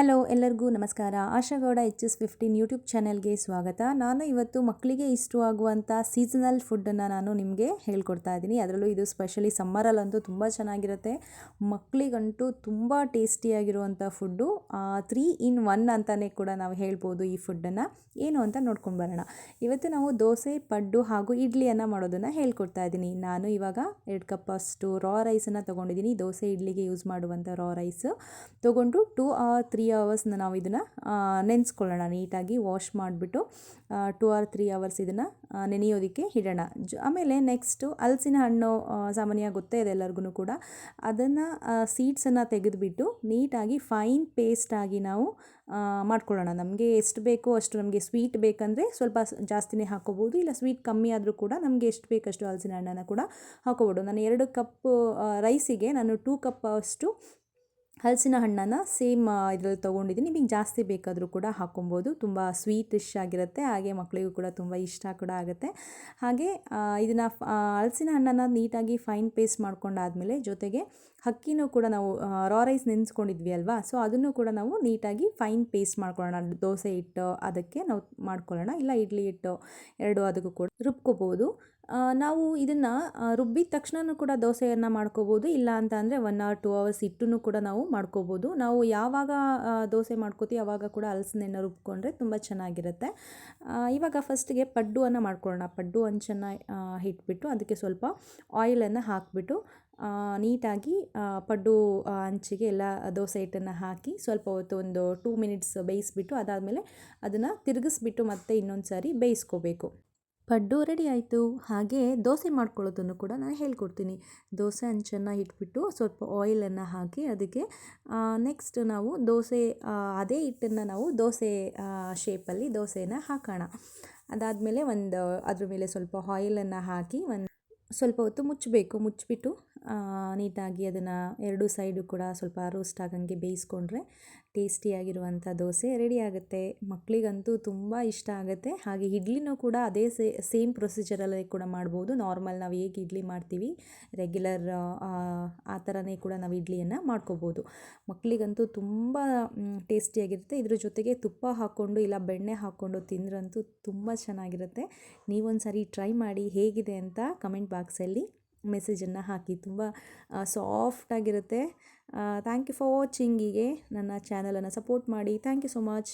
Hello ಎಲ್ಲರಿಗೂ ನಮಸ್ಕಾರ. Ashagowda H S fifteen YouTube ಚಾನೆಲ್ಗೆ ಸ್ವಾಗತ. ನಾನು ಇವತ್ತು ಮಕ್ಕಳಿಗೆ ಇಷ್ಟವಾಗುವಂಥ ಸೀಸನಲ್ ಫುಡ್ಡನ್ನು ನಾನು ನಿಮಗೆ ಹೇಳ್ಕೊಡ್ತಾ ಇದ್ದೀನಿ. ಅದರಲ್ಲೂ ಇದು ಸ್ಪೆಷಲಿ ಸಮ್ಮರಲ್ಲಂತೂ ತುಂಬ ಚೆನ್ನಾಗಿರುತ್ತೆ. ಮಕ್ಕಳಿಗಂತೂ ತುಂಬ ಟೇಸ್ಟಿಯಾಗಿರುವಂಥ ಫುಡ್ಡು ತ್ರೀ ಇನ್ ಒನ್ ಅಂತಲೇ ಕೂಡ ನಾವು ಹೇಳ್ಬೋದು ಈ ಫುಡ್ಡನ್ನು ಏನು ಅಂತ ನೋಡ್ಕೊಂಡು ಬರೋಣ. ಇವತ್ತು ನಾವು ದೋಸೆ, ಪಡ್ಡು ಹಾಗೂ ಇಡ್ಲಿಯನ್ನು ಮಾಡೋದನ್ನು ಹೇಳ್ಕೊಡ್ತಾ ಇದ್ದೀನಿ. ನಾನು ಇವಾಗ ಎರಡು ಕಪ್ ಅಷ್ಟು ರಾ ರೈಸನ್ನು ತೊಗೊಂಡಿದ್ದೀನಿ. ದೋಸೆ, ಇಡ್ಲಿಗೆ ಯೂಸ್ ಮಾಡುವಂಥ ರಾ ರೈಸ್ ತೊಗೊಂಡು ಟೂ ಆರ್ ತ್ರೀ ಅವರ್ಸ್ನ ನಾವು ಇದನ್ನು ನೆನೆಸ್ಕೊಳ್ಳೋಣ ನೀಟಾಗಿ ವಾಶ್ ಮಾಡಿಬಿಟ್ಟು ಟೂ ಆರ್ ತ್ರೀ ಅವರ್ಸ್ ಇದನ್ನು ನೆನೆಯೋದಕ್ಕೆ ಇಡೋಣ. ಜ, ಆಮೇಲೆ ನೆಕ್ಸ್ಟು ಹಲಸಿನ ಹಣ್ಣು ಸಾಮಾನ್ಯ ಗೊತ್ತೇ ಇದೆ ಎಲ್ಲರಿಗೂ ಕೂಡ. ಅದನ್ನು ಸೀಡ್ಸನ್ನು ತೆಗೆದುಬಿಟ್ಟು ನೀಟಾಗಿ ಫೈನ್ ಪೇಸ್ಟಾಗಿ ನಾವು ಮಾಡ್ಕೊಳ್ಳೋಣ. ನಮಗೆ ಎಷ್ಟು ಬೇಕೋ ಅಷ್ಟು ನಮಗೆ ಸ್ವೀಟ್ ಬೇಕಂದರೆ ಸ್ವಲ್ಪ ಜಾಸ್ತಿನೇ ಹಾಕೋಬೋದು. ಇಲ್ಲ ಸ್ವೀಟ್ ಕಮ್ಮಿ ಆದರೂ ಕೂಡ ನಮಗೆ ಎಷ್ಟು ಬೇಕಷ್ಟು ಹಲಸಿನ ಹಣ್ಣನ್ನು ಕೂಡ ಹಾಕೋಬೋದು. ನಾನು ಎರಡು ಕಪ್ ರೈಸಿಗೆ ನಾನು ಟೂ ಕಪ್ ಅಷ್ಟು ಹಲಸಿನ ಹಣ್ಣನ್ನು ಸೇಮ್ ಇದರಲ್ಲಿ ತೊಗೊಂಡಿದ್ದೀನಿ. ನಿಮಗೆ ಜಾಸ್ತಿ ಬೇಕಾದರೂ ಕೂಡ ಹಾಕೊಬೋದು. ತುಂಬ ಡಿಶ್ ಆಗಿರುತ್ತೆ. ಹಾಗೆ ಮಕ್ಕಳಿಗೂ ಕೂಡ ತುಂಬ ಇಷ್ಟ ಕೂಡ ಆಗುತ್ತೆ. ಹಾಗೆ ಇದನ್ನು ಹಲಸಿನ ಹಣ್ಣನ್ನು ನೀಟಾಗಿ ಫೈನ್ ಪೇಸ್ಟ್ ಮಾಡ್ಕೊಂಡಾದಮೇಲೆ ಜೊತೆಗೆ ಅಕ್ಕಿನೂ ಕೂಡ ನಾವು ರಾ ರೈಸ್ ನೆನೆಸ್ಕೊಂಡಿದ್ವಿ ಅಲ್ವಾ? ಸೊ ಅದನ್ನು ಕೂಡ ನಾವು ನೀಟಾಗಿ ಫೈನ್ ಪೇಸ್ಟ್ ಮಾಡ್ಕೊಳ್ಳೋಣ. ದೋಸೆ ಹಿಟ್ಟು ಅದಕ್ಕೆ ನಾವು ಮಾಡ್ಕೊಳ್ಳೋಣ. ಇಲ್ಲ ಇಡ್ಲಿ ಹಿಟ್ಟು ಎರಡು ಅದಕ್ಕೂ ಕೂಡ ರುಬ್ಕೋಬೋದು. ನಾವು ಇದನ್ನು ರುಬ್ಬಿದ ತಕ್ಷಣನೂ ಕೂಡ ದೋಸೆಯನ್ನು ಮಾಡ್ಕೋಬೋದು. ಇಲ್ಲ ಅಂತ ಅಂದರೆ ಒನ್ ಆರ್ ಟೂ ಅವರ್ಸ್ ಇಟ್ಟು ಕೂಡ ನಾವು ಮಾಡ್ಕೋಬೋದು. ನಾವು ಯಾವಾಗ ದೋಸೆ ಮಾಡ್ಕೋತೀವಿ ಆವಾಗ ಕೂಡ ಹಲಸಿನ ರುಬ್ಕೊಂಡ್ರೆ ತುಂಬ ಚೆನ್ನಾಗಿರುತ್ತೆ. ಇವಾಗ ಫಸ್ಟಿಗೆ ಪಡ್ಡುವನ್ನು ಮಾಡ್ಕೊಳ್ಳೋಣ. ಪಡ್ಡು, ಅಂಚನ್ನು ಇಟ್ಬಿಟ್ಟು ಅದಕ್ಕೆ ಸ್ವಲ್ಪ ಆಯಿಲನ್ನು ಹಾಕಿಬಿಟ್ಟು ನೀಟಾಗಿ ಪಡ್ಡು ಅಂಚಿಗೆ ಎಲ್ಲ ದೋಸೆ ಹಿಟ್ಟನ್ನು ಹಾಕಿ ಸ್ವಲ್ಪ ಹೊತ್ತು ಒಂದು ಟೂ ಮಿನಿಟ್ಸ್ ಬೇಯಿಸ್ಬಿಟ್ಟು ಅದಾದಮೇಲೆ ಅದನ್ನು ತಿರುಗಿಸ್ಬಿಟ್ಟು ಮತ್ತೆ ಇನ್ನೊಂದು ಸಾರಿ ಬೇಯಿಸ್ಕೋಬೇಕು. ಪಡ್ಡು ರೆಡಿ ಆಯಿತು. ಹಾಗೆ ದೋಸೆ ಮಾಡ್ಕೊಳ್ಳೋದನ್ನು ಕೂಡ ನಾನು ಹೇಳ್ಕೊಡ್ತೀನಿ. ದೋಸೆ ಹಂಚನ್ನು ಇಟ್ಬಿಟ್ಟು ಸ್ವಲ್ಪ ಆಯಿಲನ್ನು ಹಾಕಿ ಅದಕ್ಕೆ ನೆಕ್ಸ್ಟ್ ನಾವು ದೋಸೆ ಅದೇ ಹಿಟ್ಟನ್ನು ನಾವು ದೋಸೆ ಶೇಪಲ್ಲಿ ದೋಸೆನ ಹಾಕೋಣ. ಅದಾದಮೇಲೆ ಒಂದು, ಅದ್ರ ಮೇಲೆ ಸ್ವಲ್ಪ ಆಯಿಲನ್ನು ಹಾಕಿ ಒಂದು ಸ್ವಲ್ಪ ಹೊತ್ತು ಮುಚ್ಚಬೇಕು. ಮುಚ್ಚಿಬಿಟ್ಟು ನೀಟಾಗಿ ಅದನ್ನು ಎರಡು ಸೈಡು ಕೂಡ ಸ್ವಲ್ಪ ರೋಸ್ಟ್ ಆಗಂಗೆ ಬೇಯಿಸ್ಕೊಂಡ್ರೆ ಟೇಸ್ಟಿಯಾಗಿರುವಂಥ ದೋಸೆ ರೆಡಿ ಆಗುತ್ತೆ. ಮಕ್ಕಳಿಗಂತೂ ತುಂಬ ಇಷ್ಟ ಆಗುತ್ತೆ. ಹಾಗೆ ಇಡ್ಲಿನೂ ಕೂಡ ಅದೇ ಸೇ, ಸೇಮ್ ಪ್ರೊಸೀಜರಲ್ಲೇ ಕೂಡ ಮಾಡ್ಬೋದು. ನಾರ್ಮಲ್ ನಾವು ಹೇಗೆ ಇಡ್ಲಿ ಮಾಡ್ತೀವಿ, ರೆಗ್ಯುಲರ್, ಆ ಥರನೇ ಕೂಡ ನಾವು ಇಡ್ಲಿಯನ್ನು ಮಾಡ್ಕೋಬೋದು. ಮಕ್ಕಳಿಗಂತೂ ತುಂಬ ಟೇಸ್ಟಿಯಾಗಿರುತ್ತೆ. ಇದ್ರ ಜೊತೆಗೆ ತುಪ್ಪ ಹಾಕ್ಕೊಂಡು ಇಲ್ಲ ಬೆಣ್ಣೆ ಹಾಕ್ಕೊಂಡು ತಿಂದ್ರಂತೂ ತುಂಬ ಚೆನ್ನಾಗಿರುತ್ತೆ. ನೀವೊಂದು ಸಾರಿ ಟ್ರೈ ಮಾಡಿ ಹೇಗಿದೆ ಅಂತ ಕಮೆಂಟ್ ಬಾಕ್ಸಲ್ಲಿ ಮೆಸೇಜನ್ನು ಹಾಕಿ ತುಂಬ ಸಾಫ್ಟಾಗಿರುತ್ತೆ ಥ್ಯಾಂಕ್ ಯು ಫಾರ್ ವಾಚಿಂಗಿಗೆ ನನ್ನ ಚಾನಲನ್ನು ಸಪೋರ್ಟ್ ಮಾಡಿ. Thank you so much